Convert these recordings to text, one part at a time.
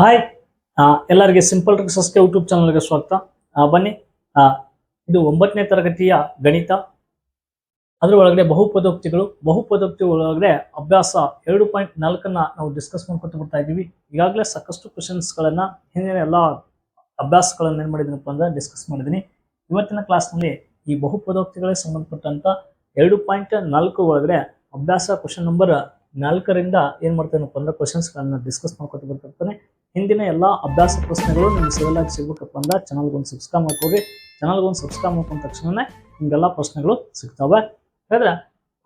Hi ಎಲ್ಲರಿಗೆ simple ರಿಸಸ್ಗೆ YouTube ಚಾನಲ್ಗೆ ಸ್ವಾಗತ. ಬನ್ನಿ. ಇದು ಒಂಬತ್ತನೇ ತರಗತಿಯ ಗಣಿತ. ಅದರ ಒಳಗಡೆ ಬಹುಪದೋಕ್ತಿಗಳು. ಬಹುಪದೋಕ್ತಿ ಒಳಗಡೆ ಅಭ್ಯಾಸ ಎರಡು ಪಾಯಿಂಟ್ ನಾಲ್ಕನ್ನ ನಾವು ಡಿಸ್ಕಸ್ ಮಾಡ್ಕೊತ ಬರ್ತಾ ಇದ್ದೀವಿ. ಈಗಾಗಲೇ ಸಾಕಷ್ಟು ಕ್ವಶನ್ಸ್ಗಳನ್ನ ಹಿಂದಿನ ಎಲ್ಲ ಅಭ್ಯಾಸಗಳನ್ನ ಏನು ಮಾಡಿದ್ದೀನಪ್ಪ ಅಂದ್ರೆ ಡಿಸ್ಕಸ್ ಮಾಡಿದ್ದೀನಿ ಇವತ್ತಿನ ಕ್ಲಾಸ್ನಲ್ಲಿ ಈ ಬಹುಪದೋಕ್ತಿಗಳಿಗೆ ಸಂಬಂಧಪಟ್ಟಂತ ಎರಡು ಪಾಯಿಂಟ್ ನಾಲ್ಕು ಒಳಗಡೆ ಅಭ್ಯಾಸ ಕ್ವಶನ್ ನಂಬರ್ ನಾಲ್ಕರಿಂದ ಏನು ಮಾಡ್ತೇನಪ್ಪ ಅಂದ್ರೆ ಕ್ವಶನ್ಸ್ಗಳನ್ನು ಡಿಸ್ಕಸ್ ಮಾಡ್ಕೊತ ಬರ್ತಿರ್ತಾನೆ ಹಿಂದಿನ ಎಲ್ಲ ಅಭ್ಯಾಸ ಪ್ರಶ್ನೆಗಳು ನಿಮ್ಗೆ ಸಿಗಲಾಗಿ ಸಿಗ್ಬೇಕಪ್ಪ ಅಂದ್ರೆ ಚಾನಲ್ಗೊಂದು ಸಬ್ಸ್ಕ್ರೈಬ್ ಮಾಡ್ಕೊಡ್ರಿ. ಚಾನಲ್ಗೆ ಒಂದು ಸಬ್ಸ್ಕ್ರೈಬ್ ಮಾಡ್ಕೊಂಡ ತಕ್ಷಣನೇ ನಿಮಗೆಲ್ಲ ಪ್ರಶ್ನೆಗಳು ಸಿಗ್ತವೆ. ಹಾಗಾದ್ರೆ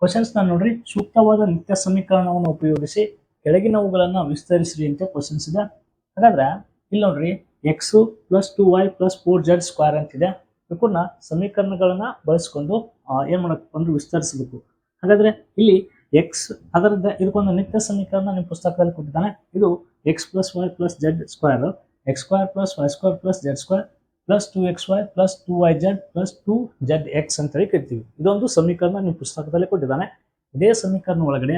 ಕ್ವಶನ್ಸ್ನ ನೋಡ್ರಿ, ಸೂಕ್ತವಾದ ನಿತ್ಯ ಸಮೀಕರಣವನ್ನು ಉಪಯೋಗಿಸಿ ಕೆಳಗಿನವುಗಳನ್ನು ವಿಸ್ತರಿಸ್ರಿ ಅಂತ ಕ್ವಶನ್ಸ್ ಇದೆ. ಹಾಗಾದ್ರೆ, ಇಲ್ಲಿ ನೋಡ್ರಿ X plus two Y plus four Z square ಅಂತಿದೆ ಇವಕ್ಕನ್ನ ಸಮೀಕರಣಗಳನ್ನ ಬಳಸ್ಕೊಂಡು ಏನು ಮಾಡಬೇಕು ಅಂದ್ರೆ ವಿಸ್ತರಿಸಬೇಕು. ಹಾಗಾದ್ರೆ, ಇಲ್ಲಿ ಎಕ್ಸ್ ಅದರದ ಇದಕ್ಕೊಂದು ನಿತ್ಯ ಸಮೀಕರಣ ನಿಮ್ಮ ಪುಸ್ತಕದಲ್ಲಿ ಕೊಟ್ಟಿದ್ದಾನೆ. ಇದು X plus Y plus Z square X square plus Y square plus Z square plus two X Y plus two Y Z plus two Z X ಅಂತೇಳಿ ಕರಿತೀವಿ. ಇದೊಂದು ಸಮೀಕರಣ ನೀವು ಪುಸ್ತಕದಲ್ಲಿ ಕೊಟ್ಟಿದ್ದಾನೆ. ಇದೇ ಸಮೀಕರಣ ಒಳಗಡೆ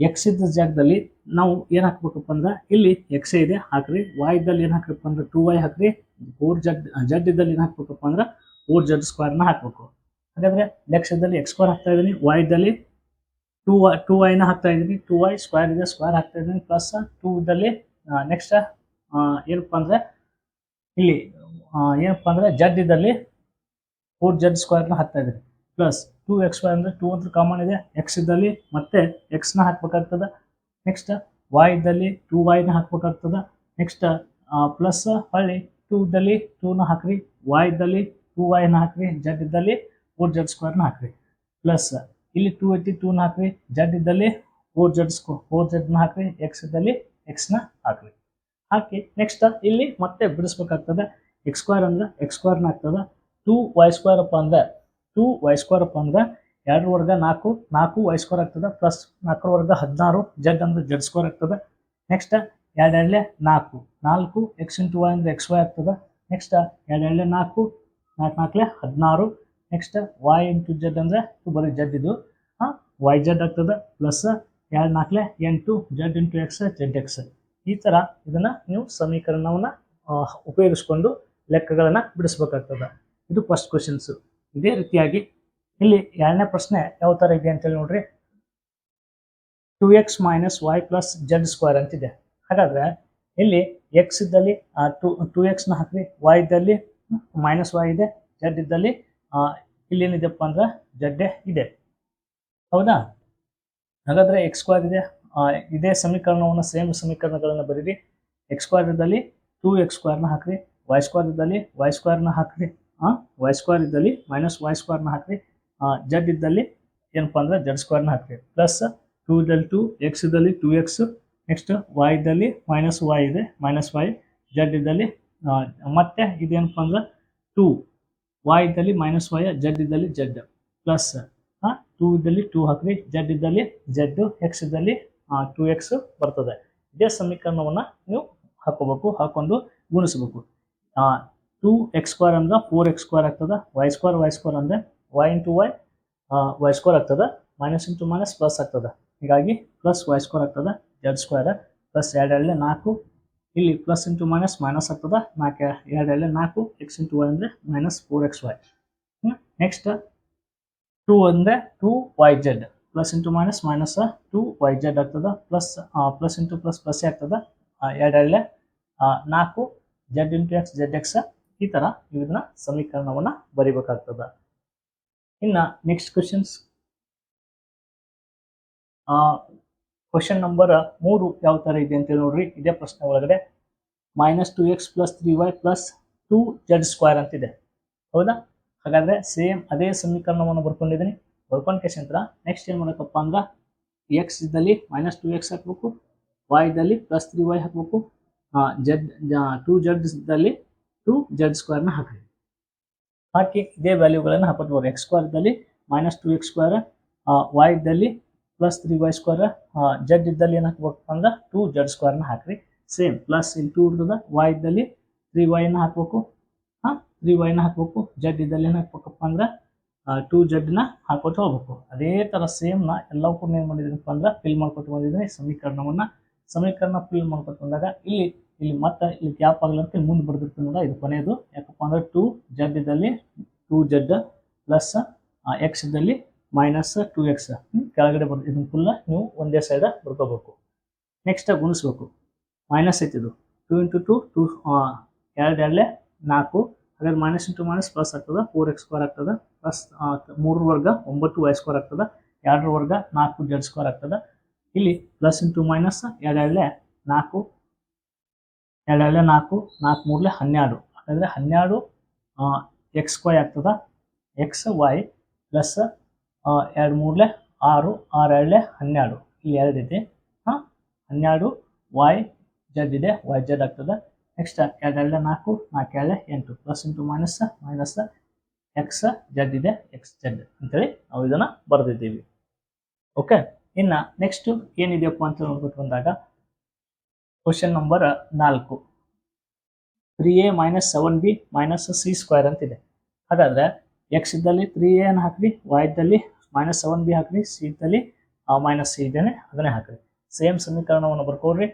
ಎಕ್ಸ್ ಇದ್ದ ಜಾಗದಲ್ಲಿ ನಾವು ಏನು ಹಾಕ್ಬೇಕಪ್ಪ ಅಂದ್ರೆ ಇಲ್ಲಿ ಎಕ್ಸ್ ಇದೆ, ಹಾಕ್ರಿ. ವೈ ಇದ್ದಲ್ಲಿ ಏನು ಹಾಕ್ರಪ್ಪ ಅಂದ್ರೆ ಟೂ ವೈ ಹಾಕ್ರಿ. ಫೋರ್ ಜಡ್ ಜೆಡ್ ಇದ್ದಲ್ಲಿ ಏನು ಹಾಕ್ಬೇಕಪ್ಪ ಅಂದ್ರೆ ಫೋರ್ ಜಡ್ ಸ್ಕ್ವೇರ್ನ ಹಾಕ್ಬೇಕು. ಹಾಗಾದ್ರೆ ನೆಕ್ಸ್ಟ್ ಇದ್ದಲ್ಲಿ ಎಕ್ಸ್ ಸ್ಕ್ವೇರ್ ಹಾಕ್ತಾ ಇದ್ದೀನಿ ವೈ ಇದ್ದಲ್ಲಿ ಟೂ ಟೂ ವೈನ ಹಾಕ್ತಾ ಇದ್ದೀನಿ. ಟೂ ವೈ ಸ್ಕ್ವೇರ್ ಇದೆ ಸ್ಕ್ವೇರ್ ಹಾಕ್ತಾ ಇದ್ದೀನಿ. ಪ್ಲಸ್ ಟೂ ಇದ್ದಲ್ಲಿ ನೆಕ್ಸ್ಟ್ ಏನಪ್ಪ ಅಂದರೆ, ಇಲ್ಲಿ ಏನಪ್ಪ ಅಂದರೆ ಜಡ್ ಇದ್ದಲ್ಲಿ ಫೋರ್ ಜಡ್ ಸ್ಕ್ವೇರ್ನ ಹಾಕ್ತಾ ಇದ್ದೀನಿ. ಪ್ಲಸ್ ಟೂ ಎಕ್ಸ್ ವೈ ಅಂದರೆ ಟೂ ಅಂತ ಕಾಮನ್ ಇದೆ. ಎಕ್ಸ್ ಇದ್ದಲ್ಲಿ ಮತ್ತೆ ಎಕ್ಸ್ನ ಹಾಕ್ಬೇಕಾಗ್ತದೆ. ನೆಕ್ಸ್ಟ್ ವೈ ಇದ್ದಲ್ಲಿ ಟೂ ವೈನ ಹಾಕ್ಬೇಕಾಗ್ತದೆ. ನೆಕ್ಸ್ಟ್ ಪ್ಲಸ್ ಹಳ್ಳಿ ಟೂ ಇದ್ದಲ್ಲಿ ಟೂನ ಹಾಕ್ರಿ. ವೈ ಇದ್ದಲ್ಲಿ ಟೂ ವೈನ ಹಾಕ್ರಿ. ಜಡ್ ಇದ್ದಲ್ಲಿ ಫೋರ್ ಜಡ್ ಸ್ಕ್ವೇರ್ನ ಹಾಕ್ರಿ. ಪ್ಲಸ್ ಇಲ್ಲಿ ಟೂ ಐತಿ ಟೂನ ಹಾಕ್ರಿ ಜಡ್ ಇದ್ದಲ್ಲಿ ಫೋರ್ ಜಡ್ ಸ್ಕೋ ಫೋರ್ ಜಡ್ನ ಹಾಕ್ರಿ ಎಕ್ಸ್ ಇದ್ದಲ್ಲಿ ಎಕ್ಸ್ನ ಹಾಕ್ರಿ. ಹಾಕಿ ನೆಕ್ಸ್ಟ್ ಇಲ್ಲಿ ಮತ್ತೆ ಬಿಡಿಸ್ಬೇಕಾಗ್ತದೆ ಎಕ್ಸ್ ಸ್ಕ್ವೇರ್ ಅಂದ್ರೆ ಎಕ್ಸ್ ಸ್ಕ್ವೇರ್ನ ಆಗ್ತದೆ. ಟೂ ವೈ ಸ್ಕ್ವೇರ್ ಅಪ್ಪ ಅಂದ್ರೆ ಟೂ ವೈ ಸ್ಕ್ವೇರ್ ಅಪ್ಪ ಅಂದ್ರೆ ಎರಡು ವರ್ಗ ನಾಲ್ಕು ನಾಲ್ಕು ವೈ ಸ್ಕ್ವೇರ್ ಆಗ್ತದೆ ಪ್ಲಸ್ ನಾಲ್ಕರ ವರ್ಗ ಹದಿನಾರು ಜಡ್ ಅಂದ್ರೆ ಜಡ್ ಸ್ಕ್ವೇರ್ ಆಗ್ತದೆ. ನೆಕ್ಸ್ಟ್ ಎರಡು ಎರಡಲೆ ನಾಲ್ಕು ನಾಲ್ಕು ಎಕ್ಸ್ ಇಂಟು ವೈ ಅಂದ್ರೆ ಎಕ್ಸ್ ವೈ ಆಗ್ತದೆ. ನೆಕ್ಸ್ಟ್ ಎರಡು ಎರಡಲೆ ನಾಲ್ಕು ನಾಲ್ಕು ನಾಲ್ಕಲೆ ಹದಿನಾರು ನೆಕ್ಸ್ಟ್ ವೈ ಇಂಟು ಜಡ್ ಅಂದ್ರೆ ಬರೀ ಜಡ್ ಇದು. ಹಾಂ? ವೈ ಜಡ್ ಆಗ್ತದೆ ಪ್ಲಸ್ ಎರಡು ನಾಲ್ಕಲೆ ಎಂಟು Z into X Z X ಈ ಥರ ಇದನ್ನು ನೀವು ಸಮೀಕರಣವನ್ನು ಉಪಯೋಗಿಸ್ಕೊಂಡು ಲೆಕ್ಕಗಳನ್ನು ಬಿಡಿಸ್ಬೇಕಾಗ್ತದೆ. ಇದು ಫಸ್ಟ್ ಕ್ವೆಶನ್ಸು ಇದೇ ರೀತಿಯಾಗಿ ಇಲ್ಲಿ ಎರಡನೇ ಪ್ರಶ್ನೆ ಯಾವ ಥರ ಇದೆ ಅಂತೇಳಿ ನೋಡ್ರಿ. Two X minus Y plus Z square ಅಂತಿದೆ. ಹಾಗಾದ್ರೆ ಇಲ್ಲಿ ಎಕ್ಸ್ ಇದ್ದಲ್ಲಿ ಟು ಟು ಎಕ್ಸ್ನ ಹಾಕ್ರಿ. ವೈ ಇದ್ದಲ್ಲಿ ಮೈನಸ್ ವೈ ಇದೆ ಜೆಡ್ ಇದ್ದಲ್ಲಿ ಆ, ಇಲ್ಲಿ ಏನಿದೆಪ್ಪ ಅಂದ್ರೆ ಜಡ್ಡೆ ಇದೆ. ಹೌದಾ? ಹಾಗಾದ್ರೆ ಸ್ಕ್ವೇರ್ ಇದೆ. ಇದೇ ಸಮೀಕರಣವನ್ನು ಸೇಮ್ ಸಮೀಕರಣಗಳನ್ನು ಬರೀರಿ. ಸ್ಕ್ವೇರ್ ಇದ್ದಲ್ಲಿ ಟೂ ನ ಹಾಕ್ರಿ. ವೈ ಸ್ಕ್ವೇರ್ ಇದ್ದಲ್ಲಿ ವೈ ಸ್ಕ್ವೇರ್ನ ಹಾಕ್ರಿ. ವೈ ಸ್ಕ್ವೇರ್ ಇದ್ದಲ್ಲಿ ಮೈನಸ್ ವೈ ಸ್ಕ್ವೇರ್ನ ಹಾಕ್ರಿ. ಜಡ್ ಇದ್ದಲ್ಲಿ ಏನಪ್ಪ ಅಂದ್ರೆ ಜಡ್ ಸ್ಕ್ವೇರ್ನ ಹಾಕ್ರಿ. ಪ್ಲಸ್ ಟೂ ಇದ್ದಲ್ಲಿ ಟೂ ಎಕ್ಸ್ ಇದ್ದಲ್ಲಿ ಟೂ ಎಕ್ಸ್ ನೆಕ್ಸ್ಟ್ ವೈ ಇದ್ದಲ್ಲಿ ಮೈನಸ್ ವೈ ಇದೆ ಮೈನಸ್ ವೈ ಜಡ್ ಇದ್ದಲ್ಲಿ ಮತ್ತೆ ಇದೇನಪ್ಪ ಅಂದ್ರೆ ಟೂ ವೈ ಇದ್ದಲ್ಲಿ ಮೈನಸ್ ವೈ ಜಡ್ ಇದ್ದಲ್ಲಿ ಜಡ್ ಪ್ಲಸ್ ಟೂ ಇದ್ದಲ್ಲಿ ಟೂ ಹಾಕ್ರಿ ಜಡ್ ಇದ್ದಲ್ಲಿ ಜಡ್ ಎಕ್ಸ್ ಇದ್ದಲ್ಲಿ ಟೂ ಎಕ್ಸ್ ಬರ್ತದೆ. ಇದೇ ಸಮೀಕರಣವನ್ನು ನೀವು ಹಾಕೋಬೇಕು, ಹಾಕೊಂಡು ಗುಣಿಸ್ಬೇಕು. ಟೂ ಎಕ್ಸ್ ಸ್ಕ್ವೇರ್ ಅಂದ್ರೆ ಫೋರ್ ಎಕ್ಸ್ ಸ್ಕ್ವೇರ್ ಆಗ್ತದೆ ವೈ ಸ್ಕ್ವೇರ್ ವೈ ಸ್ಕ್ವೇರ್ ಅಂದರೆ Y into Y Y square ಆಗ್ತದೆ ಮೈನಸ್ ಇಂಟು ಮೈನಸ್ ಪ್ಲಸ್ ಆಗ್ತದೆ. ಹೀಗಾಗಿ ಪ್ಲಸ್ ವೈ ಸ್ಕ್ವೇರ್ ಆಗ್ತದೆ ಜಡ್ ಸ್ಕ್ವೇರ್ ಪ್ಲಸ್ ಎರಡು ಎರಡನೇ ನಾಲ್ಕು ಇಲ್ಲಿ ಪ್ಲಸ್ ಇಂಟು ಮೈನಸ್ ಮೈನಸ್ ಆಗ್ತದೆ? ನಾಲ್ಕು, ಎರಡು, ಎರಡಲೆ ನಾಲ್ಕು ಎಕ್ಸ್ ಇಂಟು ವೈ ಅಂದರೆ minus four X Y next two ಅಂದರೆ two Y Z plus into minus minus two Y Z ಆಗ್ತದೆ? Plus plus into plus plus ಆಗ್ತದೆ? ಎರಡು, ಎರಡಲೆ ನಾಲ್ಕು Z into X Z X ಈ ಥರ ಇದನ್ನ ಸಮೀಕರಣವನ್ನು ಬರಿಬೇಕಾಗ್ತದೆ. ಇನ್ನು ನೆಕ್ಸ್ಟ್ ಕ್ವಶನ್ಸ್ ಕ್ವಶನ್ ನಂಬರ್ ಮೂರು ಯಾವ ಥರ ಇದೆ ಅಂತ ನೋಡ್ರಿ. ಇದೇ ಪ್ರಶ್ನೆ ಒಳಗಡೆ. Minus two X plus three Y plus two Z square ಅಂತಿದೆ. ಹೌದಾ? ಹಾಗಾದರೆ ಸೇಮ್ ಅದೇ ಸಮೀಕರಣವನ್ನು ಬರ್ಕೊಂಡಿದ್ದೀನಿ. ಬರ್ಕೊಂಡ ನಂತರ ನೆಕ್ಸ್ಟ್ ಏನು ಮಾಡಬೇಕಪ್ಪ ಅಂದ್ರೆ ಎಕ್ಸ್ ಇದ್ದಲ್ಲಿ ಮೈನಸ್ ಟು ಎಕ್ಸ್ ಹಾಕ್ಬೇಕು ವೈ ಇದ್ದಲ್ಲಿ ಪ್ಲಸ್ ತ್ರೀ ವೈ ಹಾಕ್ಬೇಕು ಜೆಡ್ ಟೂ ಜೆಡ್ ಇದ್ದಲ್ಲಿ ಟೂ ಜೆಡ್ ಸ್ಕ್ವೇರ್ನ ಹಾಕಿ ಹಾಕಿ ಇದೇ ವ್ಯಾಲ್ಯೂಗಳನ್ನು ಹಾಕೋದು ಎಕ್ಸ್ ಸ್ಕ್ವೇರ್ ಇದ್ದಲ್ಲಿ minus two X square Y ಇದ್ದಲ್ಲಿ plus three Y square Z ಇದ್ದಲ್ಲಿ ಏನು ಹಾಕ್ಬೇಕಪ್ಪ ಅಂದ್ರೆ ಟೂ ಜಡ್ ಸ್ಕ್ವೇರ್ನ ಹಾಕ್ರಿ. ಸೇಮ್ ಪ್ಲಸ್ ಇಲ್ಲಿ ಟೂ ಇರ್ತದ ವೈ ಇದ್ದಲ್ಲಿ ತ್ರೀ ವೈನ ಹಾಕ್ಬೇಕು. ಹಾಂ ತ್ರೀ ವೈನ ಹಾಕ್ಬೇಕು. ಜಡ್ ಇದ್ದಲ್ಲಿ ಏನು ಹಾಕ್ಬೇಕಪ್ಪ ಅಂದ್ರೆ ಟೂ ಜಡ್ನ ಹಾಕೋತ ಹೋಗ್ಬೇಕು. ಅದೇ ಥರ ಸೇಮ್ನ ಎಲ್ಲವೂ ಕೂಡ ಏನು ಮಾಡಿದ್ರಪ್ಪ ಅಂದ್ರೆ ಫಿಲ್ ಮಾಡ್ಕೊತ ಬಂದಿದ್ದೀನಿ. ಸಮೀಕರಣವನ್ನು ಸಮೀಕರಣ ಫಿಲ್ ಮಾಡ್ಕೊತ ಬಂದಾಗ ಇಲ್ಲಿ ಇಲ್ಲಿ ಮತ್ತೆ ಇಲ್ಲಿ ಗ್ಯಾಪ್ ಆಗ್ಲಂತ ಮುಂದೆ ಬರ್ದಿರ್ತೀನಿ ನೋಡ, ಇದು ಕೊನೆಯದು ಯಾಕಪ್ಪ ಅಂದ್ರೆ ಟೂ ಜಡ್ ಇದ್ದಲ್ಲಿ ಟೂ ಜಡ್ ಪ್ಲಸ್ ಎಕ್ಸ್ ಇದ್ದಲ್ಲಿ ಮೈನಸ್ ಟು ಎಕ್ಸ್ ಕೆಳಗಡೆ ಬರ್ ಇದನ್ನ ಫುಲ್ಲ ನೀವು ಒಂದೇ ಸೈಡ ಬರ್ಕೋಬೇಕು. ನೆಕ್ಸ್ಟ್ ಗುಣಿಸ್ಬೇಕು. ಮೈನಸ್ ಐತಿ ಇದು. ಟೂ ಇಂಟು ಟು ಟು ಎರಡು ಎರಡೇ ನಾಲ್ಕು. ಹಾಗಾದ್ರೆ ಮೈನಸ್ ಇಂಟು ಮೈನಸ್ ಪ್ಲಸ್ ಆಗ್ತದೆ ಫೋರ್ ಎಕ್ಸ್ ಸ್ಕ್ವೇರ್ ಆಗ್ತದೆ ಪ್ಲಸ್ ಮೂರರ ವರ್ಗ ಒಂಬತ್ತು ವೈ ಸ್ಕ್ವೇರ್ ಆಗ್ತದೆ, ಎರಡರ ವರ್ಗ ನಾಲ್ಕು ಜೆಡ್ ಸ್ಕ್ವೇರ್ ಆಗ್ತದೆ. ಇಲ್ಲಿ ಪ್ಲಸ್ ಇಂಟು ಮೈನಸ್ ಎರಡೆರಡೇ ನಾಲ್ಕು ಎರಡೆರಡೇ ನಾಲ್ಕು ನಾಲ್ಕು ಮೂರಲೆ ಹನ್ನೆರಡು. ಹಾಗಾದರೆ ಹನ್ನೆರಡು ಎಕ್ಸ್ ವೈ ಆಗ್ತದೆ ಎಕ್ಸ್ ವೈ ಪ್ಲಸ್ ಎರಡು ಮೂರಲೆ ಆರು ಆರು ಎರಡಲೆ ಹನ್ನೆರಡು. ಇಲ್ಲಿ ಎರಡು ಇದೆ ಹಾಂ, ಹನ್ನೆರಡು ವೈ ಜಡ್ ಇದೆ ವೈ ಜಡ್ ಆಗ್ತದೆ. ನೆಕ್ಸ್ಟ್ ಎರಡು ಎರಡಲೆ ನಾಲ್ಕು ನಾಲ್ಕು ಎರಡಲೆ ಎಂಟು. Plus into minus minus X Z ಇದೆ ಎಕ್ಸ್ ಜಡ್ ಅಂತೇಳಿ ನಾವು ಇದನ್ನು ಬರೆದಿದ್ದೀವಿ. ಓಕೆ ಇನ್ನು ನೆಕ್ಸ್ಟ್ ಏನಿದೆಯಪ್ಪ ಅಂತ ನೋಡ್ಬಿಟ್ಟು ಬಂದಾಗ ಕ್ವಶನ್ ನಂಬರ್ ನಾಲ್ಕು. Three A minus seven B minus C square ಅಂತಿದೆ. ಹಾಗಾದ್ರೆ ಎಕ್ಸ್ ಇದ್ದಲ್ಲಿ ತ್ರೀ ಅನ್ನು ಹಾಕ್ರಿ ವೈ ಇದ್ದಲ್ಲಿ ಮೈನಸ್ ಸೆವೆನ್ ಬಿ ಹಾಕ್ರಿ ಸಿ ಇದ್ದಲ್ಲಿ ಮೈನಸ್ ಸಿ ಇದ್ದೇನೆ ಅದನ್ನೇ ಹಾಕ್ರಿ. ಸೇಮ್ ಸಮೀಕರಣವನ್ನು ಬರ್ಕೊಡ್ರಿ.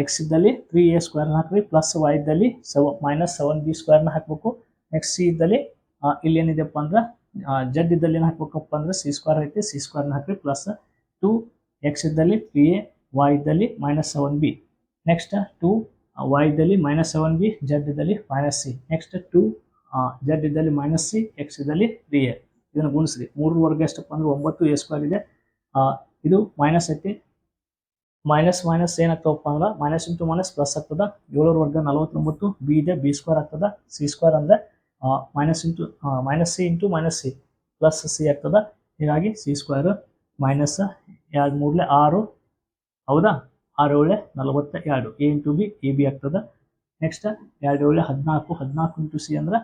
ಎಕ್ಸ್ ಇದ್ದಲ್ಲಿ ತ್ರೀ ಎ ಸ್ಕ್ವೇರ್ನ ಹಾಕ್ರಿ ಪ್ಲಸ್ ವೈ ಇದ್ದಲ್ಲಿ ಸೆವ ಮೈನಸ್ ಸೆವೆನ್ ಬಿ ಸ್ಕ್ವೇರ್ನ ಹಾಕಬೇಕು. ನೆಕ್ಸ್ಟ್ ಸಿ ಇದ್ದಲ್ಲಿ ಆ, ಇಲ್ಲಿ ಏನಿದೆಪ್ಪ ಅಂದ್ರೆ ಜಡ್ ಇದ್ದಲ್ಲಿ ಏನು ಹಾಕ್ಬೇಕಪ್ಪ ಅಂದ್ರೆ ಸಿ ಸ್ಕ್ವೇರ್ ಐತಿ ಸಿ ಸ್ಕ್ವೇರ್ನ ಹಾಕ್ರಿ ಪ್ಲಸ್ ಟು ಎಕ್ಸ್ ಇದ್ದಲ್ಲಿ ತ್ರೀ ಎ ವೈ ಇದ್ದಲ್ಲಿ minus seven B next two Y ಇದ್ದಲ್ಲಿ ಮೈನಸ್ ಸೆವೆನ್ ಬಿ ಜಡ್ ಇದ್ದಲ್ಲಿ minus C next two Z ಇದ್ದಲ್ಲಿ ಮೈನಸ್ ಸಿ ಎಕ್ಸ್ ಇದ್ದಲ್ಲಿ ಡಿ ಎ ಇದನ್ನು ಗುಣಿಸ್ರಿ. ಮೂರು ವರ್ಗ ಎಷ್ಟಪ್ಪ ಅಂದ್ರೆ ಒಂಬತ್ತು ಎ ಸ್ಕ್ವೇರ್ ಇದೆ. ಇದು ಮೈನಸ್ ಐತಿ. ಮೈನಸ್ ಮೈನಸ್ ಏನಾಗ್ತವಪ್ಪ ಅಂದ್ರೆ ಮೈನಸ್ ಇಂಟು ಮೈನಸ್ ಪ್ಲಸ್ ಆಗ್ತದ. ಏಳರ ವರ್ಗ ನಲವತ್ತೊಂಬತ್ತು ಬಿ ಇದೆ ಬಿ ಸ್ಕ್ವೇರ್ ಆಗ್ತದ. ಸಿ ಸ್ಕ್ವೇರ್ ಅಂದ್ರೆ minus into minus C into minus C plus C ಆಗ್ತದ. ಹೀಗಾಗಿ ಸಿ ಸ್ಕ್ವೇರ್ ಮೈನಸ್ ಎರಡು ಮೂರಲೆ ಆರು. ಹೌದಾ? ಆರು ಏಳೆ ನಲವತ್ತ ಎರಡು. A into B A B ಆಗ್ತದ. ನೆಕ್ಸ್ಟ್ ಎರಡು ಏಳೆ ಹದಿನಾಲ್ಕು. ಹದಿನಾಲ್ಕು ಇಂಟು ಸಿ ಅಂದ್ರೆ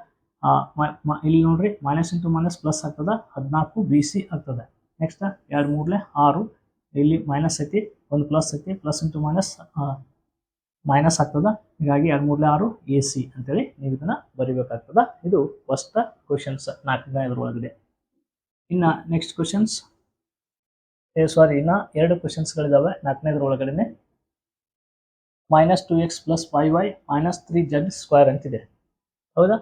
ಇಲ್ಲಿ ನೋಡ್ರಿ ಮೈನಸ್ ಇಂಟು ಮೈನಸ್ ಪ್ಲಸ್ ಆಗ್ತದೆ, ಹದಿನಾಲ್ಕು ಬಿ ಸಿ ಆಗ್ತದೆ. ನೆಕ್ಸ್ಟ್ ಎರಡು ಮೂರಲೆ ಆರು, ಇಲ್ಲಿ ಮೈನಸ್ ಐತಿ, ಒಂದು ಪ್ಲಸ್ ಐತಿ ಪ್ಲಸ್ ಇಂಟು ಮೈನಸ್ ಮೈನಸ್ ಆಗ್ತದೆ. ಹೀಗಾಗಿ ಎರಡು ಮೂರಲೆ ಆರು ಎ ಸಿ ಅಂತೇಳಿ ನೀವು ಇದನ್ನ ಬರಿಬೇಕಾಗ್ತದೆ. ಇದು ಫಸ್ಟ್ ಕ್ವಶನ್ಸ್ ನಾಲ್ಕನೇ ಒಳಗಡೆ ಇನ್ನ ನೆಕ್ಸ್ಟ್ ಕ್ವಶನ್ಸ್ ಸಾರಿ ಇನ್ನ ಎರಡು ಕ್ವಶನ್ಸ್ಗಳಿದಾವೆ ನಾಲ್ಕನೇದ್ರ ಒಳಗಡೆನೆ. Minus two X plus five Y minus three Z square ಅಂತಿದೆ. ಹೌದಾ?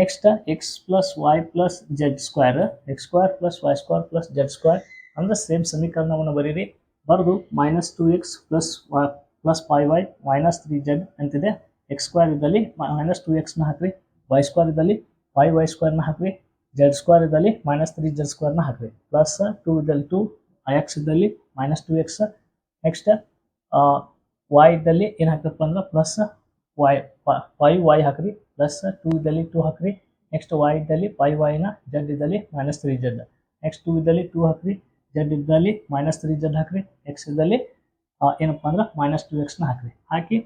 Next X plus Y plus Z square X square plus Y square plus Z square ಅಂದರೆ ಸೇಮ್ ಸಮೀಕರಣವನ್ನು ಬರೀರಿ. ಬರೆದು minus two X plus plus five Y minus three Z ಅಂತಿದೆ. X square ಇದ್ದಲ್ಲಿ minus two ಎಕ್ಸ್ನ ಹಾಕಿರಿ. ವೈ ಸ್ಕ್ವೇರ್ ಇದ್ದಲ್ಲಿ five Y ಸ್ಕ್ವೇರ್ನ ಹಾಕಿರಿ. ಜೆಡ್ ಸ್ಕ್ವೇರ್ ಇದ್ದಲ್ಲಿ ಮೈನಸ್ ತ್ರೀ ಜೆಡ್ ಸ್ಕ್ವೇರ್ನ ಹಾಕಿರಿ. ಪ್ಲಸ್ ಟೂ ಇದ್ದಲ್ಲಿ ಟು ಎಕ್ಸ್ ಇದ್ದಲ್ಲಿ minus two X next Y ಇದ್ದಲ್ಲಿ ಏನು ಹಾಕಪ್ಪ ಅಂದ್ರೆ ಪ್ಲಸ್ ವೈ ಫೈವ್ ವೈ ಹಾಕ್ರಿ ಪ್ಲಸ್ ಟೂ ಇದ್ದಲ್ಲಿ ಟೂ ಹಾಕ್ರಿ ನೆಕ್ಸ್ಟ್ ವೈ ಇದ್ದಲ್ಲಿ ಫೈವ್ ವೈನ ಜಡ್ ಇದ್ದಲ್ಲಿ minus three Z next two ಇದ್ದಲ್ಲಿ ಟೂ ಹಾಕ್ರಿ ಜಡ್ ಇದ್ದಲ್ಲಿ ಮೈನಸ್ ತ್ರೀ ಜಡ್ ಹಾಕ್ರಿ ಎಕ್ಸ್ ಇದ್ದಲ್ಲಿ ಏನಪ್ಪ ಅಂದ್ರೆ ಮೈನಸ್ ಟು ಎಕ್ಸ್ನ ಹಾಕ್ರಿ. ಹಾಕಿ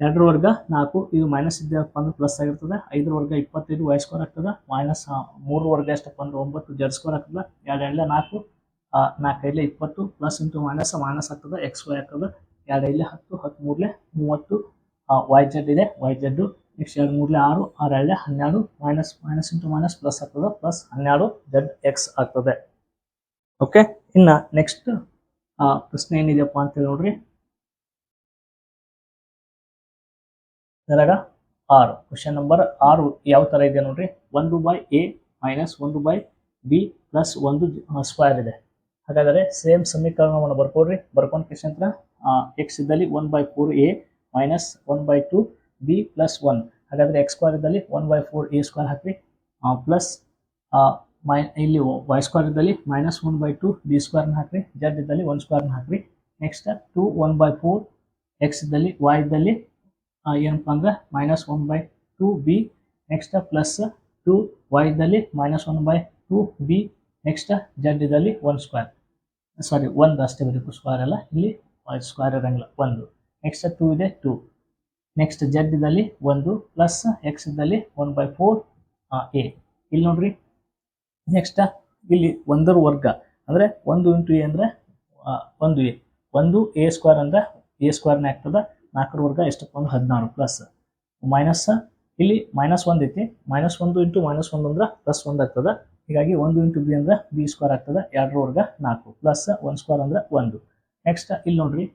ಎರಡರ ವರ್ಗ ನಾಲ್ಕು, ಇದು ಮೈನಸ್ ಇದ್ದಪ್ಪ ಅಂದ್ರೆ ಪ್ಲಸ್ ಆಗಿರ್ತದೆ. ಐದರ ವರ್ಗ ಇಪ್ಪತ್ತೈದು ವೈ ಸ್ಕೋರ್ ಆಗ್ತದೆ. ಮೈನಸ್ ಮೂರು ವರ್ಗ ಎಷ್ಟಪ್ಪ ಅಂದ್ರೆ ಒಂಬತ್ತು ಜಡ್ ಸ್ಕೋರ್ ಆಗ್ತದೆ. ಎರಡು ಎರಡಲೆ ನಾಲ್ಕು ನಾಲ್ಕೈದಲೆ ಇಪ್ಪತ್ತು ಪ್ಲಸ್ ಇಂಟು ಮೈನಸ್ ಮೈನಸ್ ಆಗ್ತದೆ. ಎಕ್ಸ್ ವೈ ಆಗ್ತದೆ. ಎರಡು ಐದಲೆ ಹತ್ತು ಹತ್ತು ಮೂರಲೆ ಮೂವತ್ತು ವೈ ಜೆಡ್ ಇದೆ ವೈ ಜೆಡ್ ನೆಕ್ಸ್ಟ್ ಎರಡು ಮೂರಲೆ ಆರು ಆರು ಎರಡೇ ಹನ್ನೆರಡು minus minus into minus plus ಆಗ್ತದೆ ಪ್ಲಸ್ ಹನ್ನೆರಡು ಜೆಡ್ ಎಕ್ಸ್ ಆಗ್ತದೆ. ಓಕೆ ಇನ್ನ ನೆಕ್ಸ್ಟ್ ಪ್ರಶ್ನೆ ಏನಿದೆಯಪ್ಪ ಅಂತೇಳಿ ನೋಡ್ರಿ. ಇದ್ರಾಗ ಆರು ಕ್ವಶನ್ ನಂಬರ್ ಆರು ಯಾವ ತರ ಇದೆ ನೋಡ್ರಿ? ಒಂದು ಬೈ ಎ ಮೈನಸ್ ಒಂದು ಬೈ ಬಿ ಪ್ಲಸ್ ಒಂದು ಸ್ಕ್ವೇರ್ ಇದೆ. ಹಾಗಾದರೆ ಸೇಮ್ ಸಮೀಕರಣವನ್ನು ಬರ್ಕೊಡ್ರಿ. ಬರ್ಕೊಂಡ್ ಕ್ವಶನ್ ಎಕ್ಸ್ ಇದ್ದಲ್ಲಿ one by four A minus one by two B plus one ಹಾಗಾದರೆ ಎಕ್ಸ್ ಸ್ಕ್ವೇರ್ ಇದ್ದಲ್ಲಿ one by four A square hockey plus ಮೈ ಇಲ್ಲಿ ವೈ ಸ್ಕ್ವೇರ್ ಇದ್ದಲ್ಲಿ minus one by two B ಸ್ಕ್ವೇರ್ನ ಹಾಕಿರಿ ಜೆಡ್ ಇದ್ದಲ್ಲಿ ಒನ್ ಸ್ಕ್ವೇರ್ನ ಹಾಕಿರಿ next two one by four X ಇದ್ದಲ್ಲಿ ವೈ ಇದ್ದಲ್ಲಿ ಏನಪ್ಪ ಅಂದ್ರೆ minus one by two B next plus two Y ಇದ್ದಲ್ಲಿ minus one by two B next Z ಇದ್ದಲ್ಲಿ ಒನ್ ಸ್ಕ್ವೇರ್ ಸಾರಿ ಒಂದು ಅಷ್ಟೇ ಬರೀ ಸ್ಕ್ವೇರ್ ಅಲ್ಲ ಇಲ್ಲಿ ಸ್ಕ್ವೇರ್ ಇರೋಂಗಿಲ್ಲ, ಒಂದು. ನೆಕ್ಸ್ಟ್ ಟೂ ಇದೆ ಟೂ ನೆಕ್ಸ್ಟ್ ಜೆಡ್ ಇದ್ದಲ್ಲಿ ಒಂದು ಪ್ಲಸ್ ಎಕ್ಸ್ ಇದ್ದಲ್ಲಿ ಒನ್ ಬೈ ಫೋರ್ ಎ ಇಲ್ಲಿ ನೋಡ್ರಿ. ನೆಕ್ಸ್ಟ್ ಇಲ್ಲಿ ಒಂದರ ವರ್ಗ. ಅಂದರೆ ಒಂದು ಇಂಟು ಎ ಅಂದರೆ ಒಂದು ಎ ಒಂದು ಎ ಸ್ಕ್ವೇರ್ ಅಂದ್ರೆ ಎ ಸ್ಕ್ವೇರ್ನೇ ಆಗ್ತದೆ. ನಾಲ್ಕರ ವರ್ಗ ಎಷ್ಟಪ್ಪ ಒಂದು ಹದಿನಾರು ಪ್ಲಸ್ ಮೈನಸ್ ಇಲ್ಲಿ ಮೈನಸ್ ಒಂದು ಐತಿ. ಮೈನಸ್ ಒಂದು ಇಂಟು ಮೈನಸ್ ಒಂದು ಅಂದ್ರೆ ಪ್ಲಸ್ ಒಂದು ಆಗ್ತದೆ. ಹೀಗಾಗಿ ಒಂದು ಇಂಟು ಬಿ ಅಂದ್ರೆ ಬಿ ಸ್ಕ್ವೇರ್ ಆಗ್ತದೆ. ಎರಡರ ವರ್ಗ ನಾಲ್ಕು ಪ್ಲಸ್ ಒನ್ ಸ್ಕ್ವೇರ್ ಅಂದ್ರೆ ಒಂದು. ನೆಕ್ಸ್ಟ್ ಇಲ್ಲಿ ನೋಡ್ರಿ.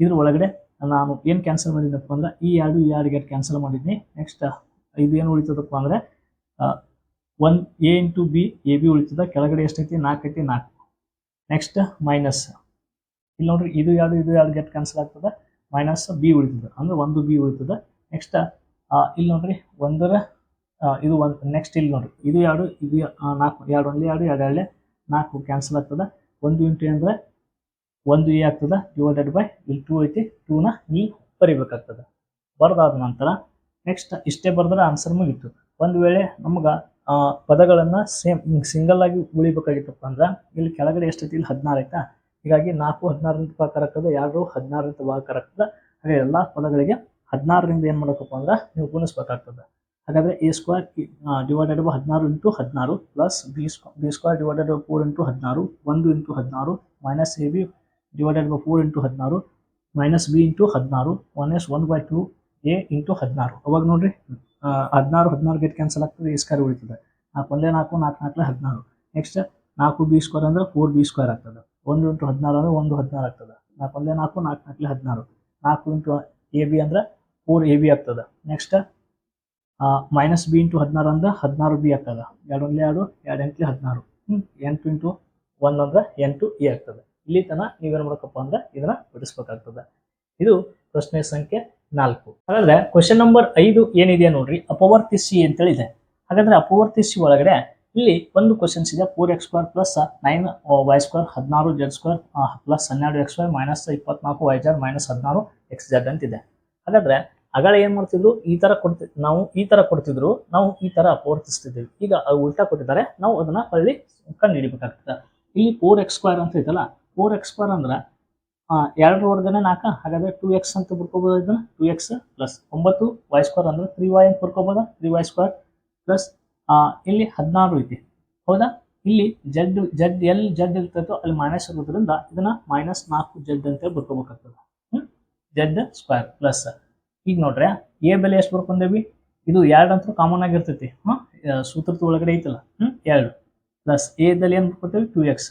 ಇದ್ರ ಒಳಗಡೆ ನಾನು ಏನು ಕ್ಯಾನ್ಸಲ್ ಮಾಡಿದ್ದೆನಪ್ಪ ಅಂದ್ರೆ, ಈ ಎರಡು ಈ ಎರಡು ಗೇಟ್ ಕ್ಯಾನ್ಸಲ್ ಮಾಡಿದ್ನಿ. ನೆಕ್ಸ್ಟ್ ಇದು ಏನು ಉಳಿತದಪ್ಪ ಅಂದ್ರೆ one A into B A B ಉಳಿತದ. ಕೆಳಗಡೆ ಎಷ್ಟೈತಿ? ನಾಲ್ಕು ಐತಿ, ನಾಲ್ಕು. ನೆಕ್ಸ್ಟ್ ಮೈನಸ್ ಇಲ್ಲಿ ನೋಡ್ರಿ, ಇದು ಎರಡು ಇದು ಎರಡು ಗೇಟ್ ಕ್ಯಾನ್ಸಲ್ ಆಗ್ತದೆ? ಮೈನಸ್ ಬಿ ಉಳಿತದ. ಅಂದ್ರೆ ಒಂದು ಬಿ ಉಳಿತದ. ನೆಕ್ಸ್ಟ್ ಇಲ್ಲಿ ನೋಡ್ರಿ, ಒಂದರ ಇದು ಒಂದು ನೆಕ್ಸ್ಟ್ ಇಲ್ಲಿ ನೋಡ್ರಿ. ಇದು ಎರಡು ಇದು ನಾಲ್ಕು. ಎರಡು ಒಂದೇ ಎರಡು ಎರಡು ಎರಡೇ ನಾಲ್ಕು ಕ್ಯಾನ್ಸಲ್ ಆಗ್ತದೆ. ಒಂದು ಇಂಟು ಅಂದ್ರೆ ಒಂದು ಎ ಆಗ್ತದ ಡಿವೈಡೆಡ್ ಬೈ ಇಲ್ಲಿ ಟೂ ಐತಿ ಟೂನ ಇ ಬರಿಬೇಕಾಗ್ತದೆ. ಬರೆದಾದ ನಂತರ ನೆಕ್ಸ್ಟ್ ಇಷ್ಟೇ ಬರೆದ್ರೆ ಆನ್ಸರ್ ಮುಗೀತು. ಒಂದು ವೇಳೆ ನಮ್ಗೆ ಪದಗಳನ್ನು ಸೇಮ್ ಸಿಂಗಲ್ ಆಗಿ ಉಳಿಬೇಕಾಗಿತ್ತಪ್ಪ ಅಂದ್ರೆ, ಇಲ್ಲಿ ಕೆಳಗಡೆ ಎಷ್ಟೈತಿ ಇಲ್ಲಿ ಹದಿನಾರು ಆಯ್ತಾ ಹೀಗಾಗಿ ನಾಲ್ಕು ಹದಿನಾರರಿಂದ ಭಾಗ ಎರಡು ಹದಿನಾರರಿಂದ ಭಾಗ ಆಗ್ತದೆ ಹಾಗೆ ಎಲ್ಲ ಪದಗಳಿಗೆ ಹದಿನಾರರಿಂದ ಏನು ಮಾಡಬೇಕಪ್ಪ ಅಂದ್ರೆ ನೀವು ಗುಣಿಸ್ಬೇಕಾಗ್ತದೆ. ಹಾಗಾದ್ರೆ ಎ ಸ್ಕ್ವೇರ್ ಡಿವೈಡೆಡ್ ಬೈ ಹದಿನಾರು ಇಂಟು ಹದಿನಾರು plus B ಸ್ಕ್ವಾ B square divided by four into ಹದಿನಾರು, ಒಂದು ಇಂಟು ಹದಿನಾರು minus A B divided by four into ಹದಿನಾರು ಮೈನಸ್ ಬಿ ಇಂಟು ಹದಿನಾರು one S one by two A into ಹದಿನಾರು. ಅವಾಗ ನೋಡ್ರಿ ಹದಿನಾರು ಹದಿನಾರು ಗೇಟ್ ಕ್ಯಾನ್ಸಲ್ ಆಗ್ತದೆ ಎ ಸ್ಕ್ವೇರ್ ಉಳಿತದೆ. ನಾಲ್ಕು ಒಂದೇ ನಾಲ್ಕು ನಾಲ್ಕು ನಾಲ್ಕಲೇ ಹದಿನಾರು. ನೆಕ್ಸ್ಟ್ ನಾಲ್ಕು ಬಿ ಸ್ಕ್ವೇರ್ ಅಂದ್ರೆ ಫೋರ್ ಬಿ ಸ್ಕ್ವೇರ್ ಆಗ್ತದೆ. ಒಂದು ಇಂಟು ಹದಿನಾರು ಅಂದರೆ ಒಂದು ಹದಿನಾರು ಆಗ್ತದೆ. ನಾಲ್ಕು ಒಂದೇ ನಾಲ್ಕು ನಾಲ್ಕು ನಾಲ್ಕಲೇ ಹದಿನಾರು. ನಾಲ್ಕು ಇಂಟು ಎ ಬಿ ಅಂದ್ರೆ ಫೋರ್ ಎ ಬಿ ಆಗ್ತದೆ. ನೆಕ್ಸ್ಟ್ ಮೈನಸ್ ಬಿ ಇಂಟು ಹದಿನಾರು ಅಂದ್ರೆ ಹದಿನಾರು ಬಿ ಆಗ್ತದೆ. ಎರಡು ಒಂದೇ ಎರಡು ಎರಡು ಎಂಟ್ಲಿ ಹದಿನಾರು. ಹ್ಞೂ ಎಂಟು ಇಂಟು ಒಂದು ಅಂದ್ರೆ ಎಂಟು ಎ ಆಗ್ತದೆ. ಇಲ್ಲಿ ತನಕ ನೀವೇನು ಮಾಡಬೇಕಪ್ಪ ಅಂದ್ರೆ ಇದನ್ನ ಬಿಡಿಸ್ಬೇಕಾಗ್ತದೆ. ಇದು ಪ್ರಶ್ನೆ ಸಂಖ್ಯೆ ನಾಲ್ಕು. ಹಾಗಾದ್ರೆ ಕ್ವಶನ್ ನಂಬರ್ ಐದು ಏನಿದೆ ನೋಡ್ರಿ, ಅಪವರ್ತಿಸಿ ಅಂತೇಳಿ ಇದೆ ಹಾಗಾದ್ರೆ ಅಪವರ್ತಿಸಿ ಒಳಗಡೆ ಇಲ್ಲಿ ಒಂದು ಕ್ವಶನ್ಸ್ ಇದೆ four X square plus nine Y square ಹದಿನಾರು ಜೆಡ್ ಸ್ಕ್ವೇರ್ ಪ್ಲಸ್ ಹನ್ನೆರಡು ಎಕ್ಸ್ ವೈ ಮೈನಸ್ ಇಪ್ಪತ್ನಾಲ್ಕು ವೈ ಜೆಡ್ ಮೈನಸ್ ಹದಿನಾರು ಎಕ್ಸ್ ಜೆಡ್ ಅಂತಿದೆ. ಹಾಗಾದ್ರೆ ಅಗಳ ಏನ್ ಮಾಡ್ತಿದ್ರು? ಈ ತರ ಕೊಡ್ತಿ, ನಾವು ಈ ತರ ಕೊಡ್ತಿದ್ರು, ನಾವು ಈ ತರ ಅಪವರ್ತಿಸ್ತಿದ್ದೀವಿ. ಈಗ ಉಲ್ಟಾ ಕೊಟ್ಟಿದ್ದಾರೆ, ನಾವು ಅದನ್ನ ಅಲ್ಲಿ ಕಂಡು ಹಿಡಿಬೇಕಾಗ್ತದೆ. ಇಲ್ಲಿ ಫೋರ್ ಎಕ್ಸ್ ಸ್ಕ್ವೇರ್ ಅಂತ ಐತಲ್ಲ ಫೋರ್ ಎಕ್ಸ್ ಸ್ಕ್ವೇರ್ ಅಂದ್ರೆ ಆ, ಎರಡರ ವರ್ಗನೆ ನಾಲ್ಕ ಹಾಗಾದ್ರೆ ಟೂ ಎಕ್ಸ್ ಅಂತ ಬರ್ಕೋಬೋದು ಇದನ್ನ. ಟೂ ಎಕ್ಸ್ ಪ್ಲಸ್ ಒಂಬತ್ತು ವೈ ಸ್ಕ್ವೇರ್ ಅಂದ್ರೆ ತ್ರೀ ವೈ ಅಂತ ಬರ್ಕೋಬೋದಾ ತ್ರೀ ವೈ ಸ್ಕ್ವೇರ್ ಪ್ಲಸ್ ಇಲ್ಲಿ ಹದಿನಾರು ಐತಿ. ಹೌದಾ? ಇಲ್ಲಿ ಜಡ್ ಜಡ್ ಎಲ್ಲಿ ಜಡ್ ಇರ್ತೈತೋ ಅಲ್ಲಿ ಮೈನಸ್ ಇರೋದ್ರಿಂದ ಇದನ್ನ ಮೈನಸ್ ನಾಲ್ಕು ಜಡ್ ಅಂತೇಳಿ ಬರ್ಕೋಬೇಕಾಗ್ತದೆ ಹ್ಮ್? ಜಡ್ ಸ್ಕ್ವೇರ್ ಪ್ಲಸ್ ಈಗ ನೋಡ್ರಿ ಎ ಬೆಲೆ ಎಷ್ಟು ಬರ್ಕೊಂಡೇವಿ? ಇದು ಎರಡು ಅಂತೂ ಕಾಮನ್ ಆಗಿರ್ತೈತಿ. ಹಾಂ ಸೂತ್ರದ ಒಳಗಡೆ ಐತಲ್ಲ. ಹ್ಞೂ ಎರಡು. ಪ್ಲಸ್ ಎದಲ್ಲಿ ಏನು ಬರ್ಕೋತೇವಿ ಟೂ ಎಕ್ಸ್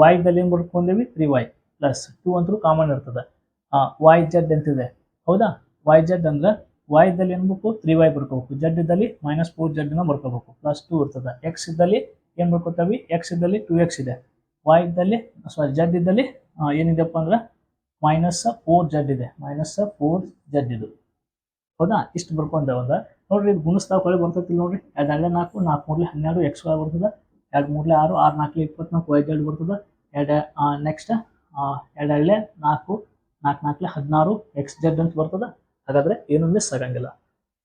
ವೈದಲ್ಲಿ ಏನು ಬರ್ಕೊಂಡೇವಿ ತ್ರೀ ವೈ ಪ್ಲಸ್ ಟೂ ಅಂತೂ ಕಾಮನ್ ಇರ್ತದೆ. ವೈ ಜೆಡ್ ಅಂತಿದೆ ಹೌದಾ? ವೈ ಜೆಡ್ ಅಂದ್ರೆ ವಾಯ್ದಲ್ಲಿ ಏನು ಬೇಕು ತ್ರೀ ವೈ ಬರ್ಕೋಬೇಕು ಜೆಡ್ ಇದ್ದಲ್ಲಿ ಮೈನಸ್ ಫೋರ್ ಜೆಡ್ನ ಬರ್ಕೋಬೇಕು ಪ್ಲಸ್ ಟೂ ಇರ್ತದೆ. ಎಕ್ಸ್ ಇದ್ದಲ್ಲಿ ಏನು ಬರ್ಕೋತೀವಿ ಎಕ್ಸ್ ಇದ್ದಲ್ಲಿ ಟೂ ಎಕ್ಸ್ ಇದೆ. ವೈ ಇದ್ದಲ್ಲಿ ಸಾರಿ ಜಡ್ ಇದ್ದಲ್ಲಿ ಏನಿದೆಪ್ಪ ಅಂದ್ರೆ ಮೈನಸ್ ಫೋರ್ ಜಡ್ ಇದೆ. ಮೈನಸ್ ಫೋರ್ ಜಡ್ ಇದು. ಹೌದಾ? ಇಷ್ಟು ಬರ್ಕೊಂಡೆ ಒಂದ ನೋಡ್ರಿ, ಇದು ಗುಣಿಸ್ದಾಗ ಹೊಳೆ ಬರ್ತೈತಿ ನೋಡ್ರಿ. ಎರಡು ಎರಡೇ ನಾಲ್ಕು ನಾಲ್ಕು ಮೂರ್ಲಿ ಹನ್ನೆರಡು ಎಕ್ಸ್ ವೈ ಬರ್ತದೆ. ಎರಡು ಮೂರ್ಲೆ ಆರು ಆರು ನಾಲ್ಕು ಇಪ್ಪತ್ನಾಲ್ಕು, ಐದು ಎರಡು ಬರ್ತದೆ. ಎರಡು ನೆಕ್ಸ್ಟ್ ಎರಡು ಎರಡೇ ನಾಲ್ಕು ನಾಲ್ಕು ನಾಲ್ಕಲೆ ಹದಿನಾರು ಎಕ್ಸ್ ಜೆಡ್ ಅಂತ ಬರ್ತದೆ. ಹಾಗಾದ್ರೆ ಏನು ಮಿಸ್ ಆಗಂಗಿಲ್ಲ.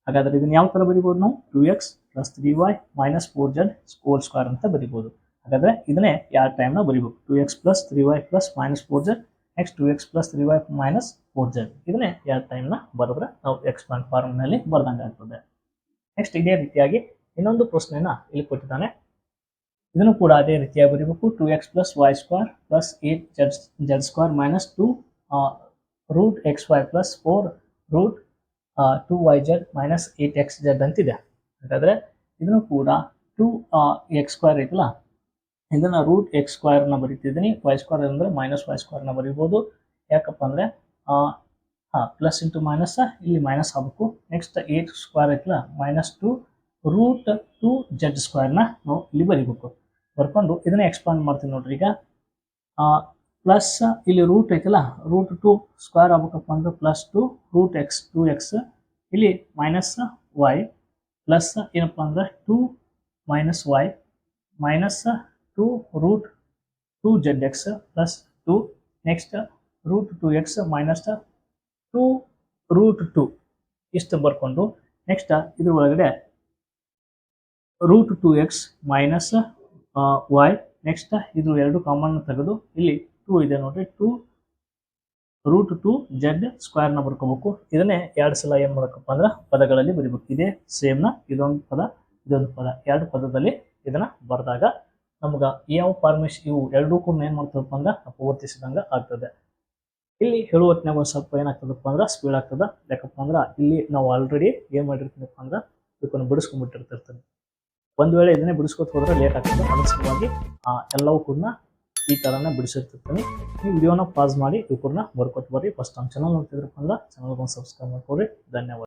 ಹಾಗಾದ್ರೆ ಇದನ್ನ ಯಾವ ತರ ಬರಿಬೋದು ನಾವು? Two X plus three Y minus four Z ಸ್ಕೋಲ್ square ಅಂತ ಬರಿಬೋದು. ಹಾಗಾದ್ರೆ ಇದನ್ನೇ ಯಾವ ಟೈಮ್ನ ಬರಿಬೇಕು? Two X plus three Y plus minus four Z next two X plus three Y minus four Z ಇದನ್ನೇ ಎರಡು ಟೈಮ್ನ ಬರೆದ್ರೆ ನಾವು ಎಕ್ಸ್ಪಾಂಡ್ ಫಾರ್ಮ್ನಲ್ಲಿ ಬರ್ದಂಗೆ ಆಗ್ತದೆ ನೆಕ್ಸ್ಟ್ ಇದೇ ರೀತಿಯಾಗಿ ಇನ್ನೊಂದು ಪ್ರಶ್ನೆನ ಇಲ್ಲಿ ಕೊಟ್ಟಿದ್ದಾನೆ. ಇದನ್ನು ಕೂಡ ಅದೇ ರೀತಿಯಾಗಿ ಬರೀಬೇಕು. Two x plus y square plus eight Z Z square minus two root x y plus four root two y Z minus eight x Z ಅಂತಿದೆ. ಹಾಗಾದರೆ ಇದನ್ನು ಕೂಡ ಟೂ ಎಕ್ಸ್ ಸ್ಕ್ವೇರ್ ಐತಲ್ಲ, ಇದನ್ನು ರೂಟ್ ಎಕ್ಸ್ ಸ್ಕ್ವೇರ್ನ ಬರೀತಿದ್ದೀನಿ. ವೈ ಸ್ಕ್ವೇರ್ ಅಂದ್ರೆ minus Y ಸ್ಕ್ವೇರ್ನ ಬರೀಬೋದು. ಯಾಕಪ್ಪ ಅಂದ್ರೆ ಹಾಂ ಪ್ಲಸ್ ಇಂಟು ಮೈನಸ್ ಇಲ್ಲಿ ಮೈನಸ್ ಆಗಬೇಕು. ನೆಕ್ಸ್ಟ್ ಏಟ್ ಸ್ಕ್ವೇರ್ ಐತಲ್ಲ minus two root two Z ಸ್ಕ್ವೇರ್ನ ನಾವು ಇಲ್ಲಿ ಬರಿಬೇಕು. ಬರ್ಕೊಂಡು ಇದನ್ನೇ ಎಕ್ಸ್ಪಾಂಡ್ ಮಾಡ್ತೀನಿ ನೋಡ್ರಿ ಈಗ. ಪ್ಲಸ್ ಇಲ್ಲಿ ರೂಟ್ ಐತಲ್ಲ ರೂಟ್ ಟು ಸ್ಕ್ವೇರ್ ಆಗ್ಬೇಕಪ್ಪ ಅಂದ್ರೆ plus two root x two x ಇಲ್ಲಿ ಮೈನಸ್ ವೈ ಪ್ಲಸ್ ಏನಪ್ಪ ಅಂದ್ರೆ two minus y minus two root two Z x plus two next root two x minus two root two ಇಷ್ಟು ಬರ್ಕೊಂಡು next ಇದ್ರ ಒಳಗಡೆ root two x minus y next ಇದು ಎರಡು common ತೆಗೆದು ಇಲ್ಲಿ ಟೂ ಇದೆ ನೋಡ್ರಿ. ಟೂ ರೂಟ್ ಟೂ ಜೆಡ್ ಸ್ಕ್ವೇರ್ನ ಬರ್ಕೋಬೇಕು. ಇದನ್ನೇ ಎರಡು ಸಲ ಏನು ಮಾಡಬೇಕಪ್ಪ ಅಂದ್ರೆ ಪದಗಳಲ್ಲಿ ಬರಿಬೇಕು. ಇದೇ ಸೇಮ್ನ ಇದೊಂದು ಪದ ಇದೊಂದು ಪದ. ಎರಡು ಪದದಲ್ಲಿ ಇದನ್ನ ಬರೆದಾಗ ನಮ್ಗೆ ಯಾವ ಫಾರ್ಮೇಶನ್ ಇವು ಎರಡೂ ಕೂಡ ಏನು ಮಾಡ್ತದಪ್ಪ ಅಂದ್ರೆ ಪೂರ್ತಿಸಿದಂಗೆ ಆಗ್ತದೆ. ಇಲ್ಲಿ ಹೇಳುವ ಹೊತ್ತಿನಾಗ ಒಂದು ಸ್ವಲ್ಪ ಏನಾಗ್ತದಪ್ಪ ಅಂದ್ರೆ ಸ್ಪೀಡ್ ಆಗ್ತದೆ. ಯಾಕಪ್ಪ ಅಂದ್ರೆ ಇಲ್ಲಿ ನಾವು ಆಲ್ರೆಡಿ ಏನು ಮಾಡಿರ್ತೀನಪ್ಪ ಅಂದ್ರೆ ಇದನ್ನು ಬಿಡಿಸ್ಕೊಂಡ್ಬಿಟ್ಟಿರ್ತಿರ್ತೀನಿ ಒಂದು ವೇಳೆ ಇದನ್ನೇ ಬಿಡಿಸ್ಕೊತ ಹೋದ್ರೆ ಲೇಟ್ ಆಗ್ತದೆ. ಅದರ ಎಲ್ಲವೂ ಕೂಡ ಈ ಥರನೇ ಬಿಡಿಸಿರ್ತಿರ್ತೀನಿ. ಈ ವಿಡಿಯೋನ ಪಾಸ್ ಮಾಡಿ ಇವ್ರನ್ನ ಬರ್ಕೊಟ್ಟು ಬರ್ರಿ. ಫಸ್ಟ್ ನಮ್ಮ ಚಾನಲ್ ನೋಡ್ತಿದ್ರಪ್ಪ ಅಂದ್ರೆ ಚಾನಲ್ಗೊಂದು ಸಬ್ಸ್ಕ್ರೈಬ್ ಮಾಡ್ಕೊಡ್ರಿ ಧನ್ಯವಾದ.